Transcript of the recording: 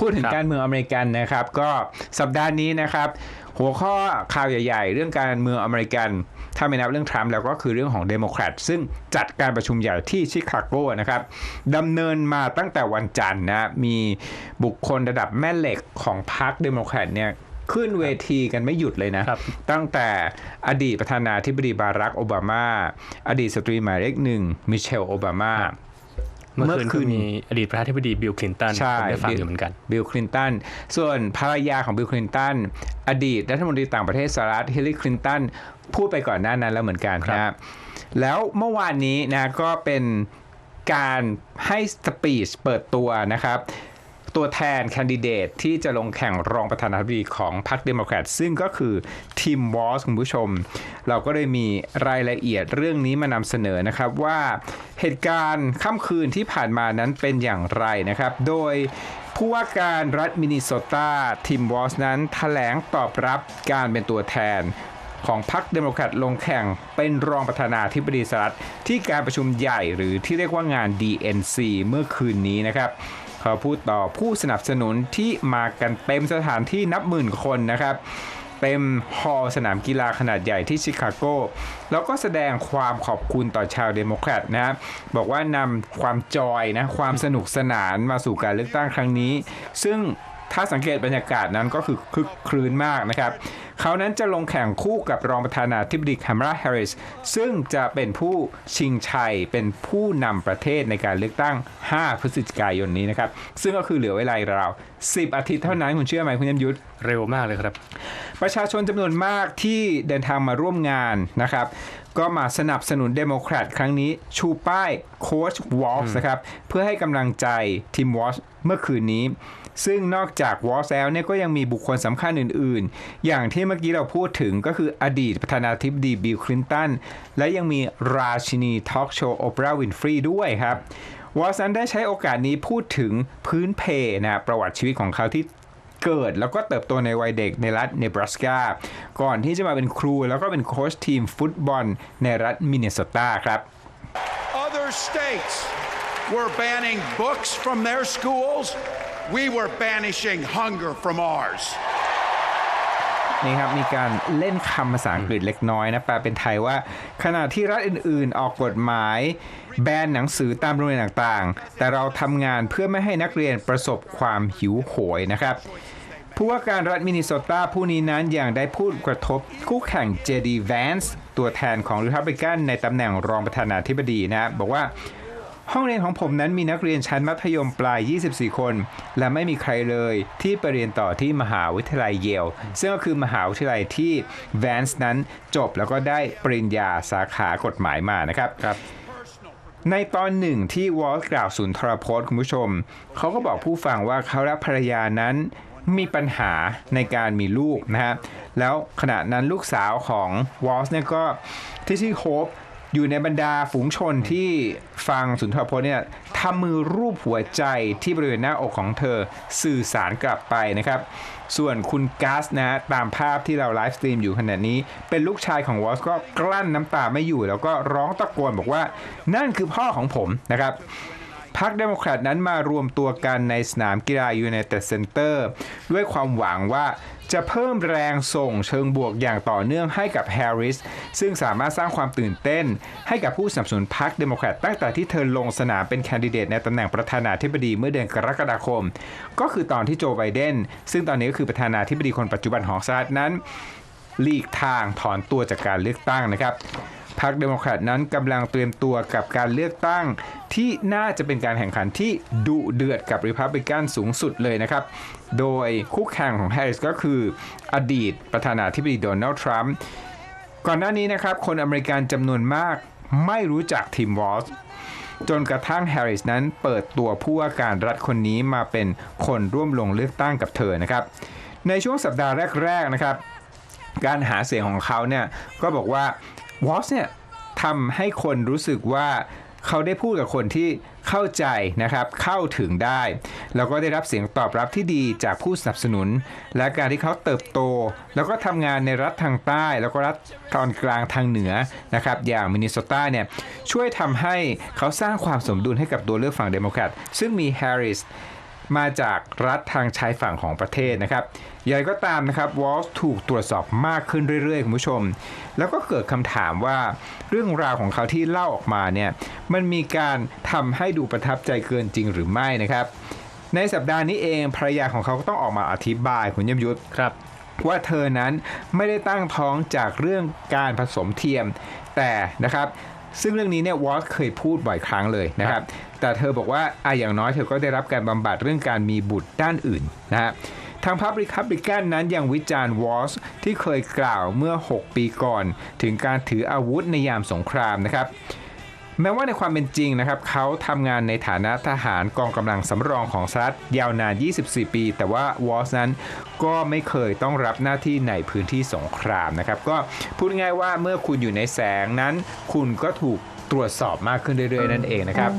พูดถึงครับการเมืองอเมริกันนะครับ ก็สัปดาห์นี้นะครับ หัวข้อข่าวใหญ่ ๆ เรื่องการเมืองอเมริกันถ้าไม่นับเรื่องทรัมป์แล้วก็คือเรื่องของเดโมแครตซึ่งจัดการประชุมใหญ่ที่ชิคาโกนะครับดำเนินมาตั้งแต่วันจันทร์นะมีบุคคลระดับแม่เหล็กของพรรคเดโมแครตเนี่ยขึ้นเวทีกันไม่หยุดเลยนะครับตั้งแต่อดีตประธานาธิบดีบารักโอบามา อดีตสตรีหมายเลขหนึ่งมิเชลโอบามา เมื่อคืนเมื่อคืก็นมีอดีตประธานาธิบดีบิลคลินตันใช่ผมได้ฟังอยู่เหมือนกัน บิลคลินตัน ส่วนภรรยาของบิลคลินตัน อดีตรัฐมนตรีต่างประเทศสหรัฐฮิลลารีคลินตัน พูดไปก่อนหน้านั้นแล้วเหมือนกันครับนะแล้วเมื่อวานนี้นะก็เป็นการให้สปีชเปิดตัวนะครับ ตัวแทนแคนดิเดตที่จะลงแข่งรองประธานาธิบดีของพรรคเดโมแครตซึ่งก็คือทีมวอสคุณผู้ชม เราก็เลยมีรายละเอียดเรื่องนี้มานำเสนอนะครับว่าเหตุการณ์ค่ำคืนที่ผ่านมานั้นเป็นอย่างไรนะครับ โดยผู้ว่าการรัฐมินนิโซตาทีมวอสนั้นแถลงตอบรับการเป็นตัวแทนของพรรคเดโมแครตลงแข่งเป็นรองประธานาธิบดีสหรัฐที่การประชุมใหญ่หรือที่เรียกว่างาน DNC เมื่อคืนนี้นะครับ เขาพูดต่อผู้สนับสนุนที่มากันเต็มสถานที่นับหมื่นคนนะครับ เต็มฮอลล์สนามกีฬาขนาดใหญ่ที่ชิคาโก แล้วก็แสดงความขอบคุณต่อชาวเดโมแครตนะบบอกว่านำความจอยนะความสนุกสนานมาสู่การเลือกตั้งครั้งนี้ ซึ่งถ้าสังเกตบรรยากาศนั้นก็คือคึกครื้นมากนะครับ เขานั้นจะลงแข่งคู่กับรองประธานาธิบดีคามาราแฮร์ริสซึ่งจะเป็นผู้ชิงชัยเป็นผู้นำประเทศในการเลือกตั้ง 5 พฤศจิกายนนี้นะครับ ซึ่งก็คือเหลือเวลาราว10 อาทิตย์เท่านั้นคุณเชื่อไหมคุณยมยุทธเร็วมากเลยครับ ประชาชนจำนวนมากที่เดินทางมาร่วมงานนะครับ ก็มาสนับสนุนเดโมแครตครั้งนี้ ชูป้ายโค้ชวอลส์นะครับ เพื่อให้กำลังใจทีมวอลส์เมื่อคืนนี้ ซึ่งนอกจากวอลส์แล้วเนี่ยก็ยังมีบุคคลสำคัญอื่นๆ อย่างที่เมื่อกี้เราพูดถึงก็คืออดีตประธานาธิบดีบิลคลินตัน และยังมีราชินีทอล์กโชว์โอปราห์วินฟรีด้วยครับวอลส์นั้นได้ใช้โอกาสนี้พูดถึงพื้นเพนะประวัติชีวิตของเขาที่เกิดแล้วก็เติบโตในวัยเด็กในรัฐเนบราสกา ก่อนที่จะมาเป็นครูแล้วก็เป็นโค้ชทีมฟุตบอลในรัฐมินนิโซตาครับ Other states were banning books from their schools. We were banishing hunger from ours. นี่ครับมีการเล่นคำภาษาอังกฤษเล็กน้อยนะแปลเป็นไทยว่า ขณะที่รัฐอื่นๆ ออกกฎหมาย แบนหนังสือตามโรงเรียนต่างๆ แต่เราทำงานเพื่อไม่ให้นักเรียนประสบความหิวโหยนะครับผู้ว่าการรัฐมินนิโซตาผู้นี้นั้นยังได้พูดกระทบคู่แข่งเจดีแวนส์ตัวแทนของริพับลิกันในตำแหน่งรองประธานาธิบดีนะบอกว่า ห้องเรียนของผมนั้นมีนักเรียนชั้นมัธยมปลาย 24 คน และไม่มีใครเลยที่ไปเรียนต่อที่มหาวิทยาลัยเยล ซึ่งก็คือมหาวิทยาลัยที่แวนส์นั้นจบแล้วก็ได้ปริญญาสาขากฎหมายมานะครับในตอนหนึ่งที่วอลกล่าวสุนทรพจน์คุณผู้ชม เขาก็บอกผู้ฟังว่าเขาและภรรยานั้นมีปัญหาในการมีลูกนะฮะแล้วขณะนั้นลูกสาวของวอลส์เนี่ยก็ที่ชื่อโฮป อยู่ในบรรดาฝูงชนที่ฟังสุนทรพจน์เนี่ยทำมือรูปหัวใจที่บริเวณหน้าอกของเธอสื่อสารกลับไปนะครับ ส่วนคุณกัสนะฮะตามภาพที่เราไลฟ์สตรีมอยู่ขณะนี้ เป็นลูกชายของวอลส์ก็กลั้นน้ำตาไม่อยู่ แล้วก็ร้องตะโกนบอกว่านั่นคือพ่อของผมนะครับ พรรคเดโมแครตนั้นมารวมตัวกันในสนามกีฬายูไนเต็ดเซ็นเตอร์ด้วยความหวังว่าจะเพิ่มแรงส่งเชิงบวกอย่างต่อเนื่องให้กับแฮร์ริส ซึ่งสามารถสร้างความตื่นเต้น ให้กับผู้สนับสนุนพรรคเดโมแครตตั้งแต่ที่เธอลงสนามเป็นแคนดิเดตในตำแหน่งประธานาธิบดีเมื่อเดือนกรกฎาคม ก็คือตอนที่โจไบเดน ซึ่งตอนนี้ก็คือประธานาธิบดีคนปัจจุบันของสหรัฐนั้นหลีกทางถอนตัวจากการเลือกตั้งนะครับ พรรคเดโมแครตนั้นกำลังเตรียมตัวกับการเลือกตั้ง ที่น่าจะเป็นการแข่งขันที่ดุเดือดกับริพับลิกันสูงสุดเลยนะครับ โดยคู่แข่งของแฮร์ริสก็คืออดีตประธานาธิบดีโดนัลด์ทรัมป์ก่อนหน้านี้นะครับ คนอเมริกันจำนวนมากไม่รู้จักทีมวอลส์จนกระทั่งแฮร์ริสนั้นเปิดตัวผู้ว่าการรัฐคนนี้มาเป็นคนร่วมลงเลือกตั้งกับเธอนะครับ ในช่วงสัปดาห์แรก ๆ นะครับ การหาเสียงของเขาเนี่ยก็บอกว่า วอสเนี่ยทำให้คนรู้สึกว่าเขาได้พูดกับคนที่เข้าใจนะครับ เข้าถึงได้ แล้วก็ได้รับเสียงตอบรับที่ดีจากผู้สนับสนุน และการที่เขาเติบโต แล้วก็ทำงานในรัฐทางใต้ แล้วก็รัฐตอนกลางทางเหนือนะครับ อย่างมินนิโซตาเนี่ยช่วยทำให้เขาสร้างความสมดุลให้กับตัวเลือกฝั่งเดโมแครตซึ่งมีแฮร์ริส มาจากรัฐทางชายฝั่งของประเทศนะครับอย่างไรก็ตามนะครับวอลส์ถูกตรวจสอบมากขึ้นเรื่อยๆคุณผู้ชม แล้วก็เกิดคำถามว่าเรื่องราวของเขาที่เล่าออกมาเนี่ยมันมีการทำให้ดูประทับใจเกินจริงหรือไม่นะครับ ในสัปดาห์นี้เองภรรยาของเขาก็ต้องออกมาอธิบายคุณยมยุทธครับว่าเธอนั้นไม่ได้ตั้งท้องจากเรื่องการผสมเทียมแต่นะครับ ซึ่งเรื่องนี้เนี่ยวอสเคยพูดบ่อยครั้งเลยนะครับ แต่เธอบอกว่าอะอย่างน้อยเธอก็ได้รับการบำบัดเรื่องการมีบุตรด้านอื่นนะฮะทางพรรครีคับริกันนั้นยังวิจารณ์วอสที่เคยกล่าวเมื่อ 6 ปีก่อน ถึงการถืออาวุธในยามสงครามนะครับ แม้ว่าในความเป็นจริงนะครับเขาทำงานในฐานะทหารกองกำลังสำรองของสหรัฐยาวนาน 24 ปี แต่ว่าวอลสนั้นก็ไม่เคยต้องรับหน้าที่ในพื้นที่สงครามนะครับ ก็พูดง่ายว่าเมื่อคุณอยู่ในแสงนั้น คุณก็ถูกตรวจสอบมากขึ้นเรื่อยๆ นั่นเองนะครับ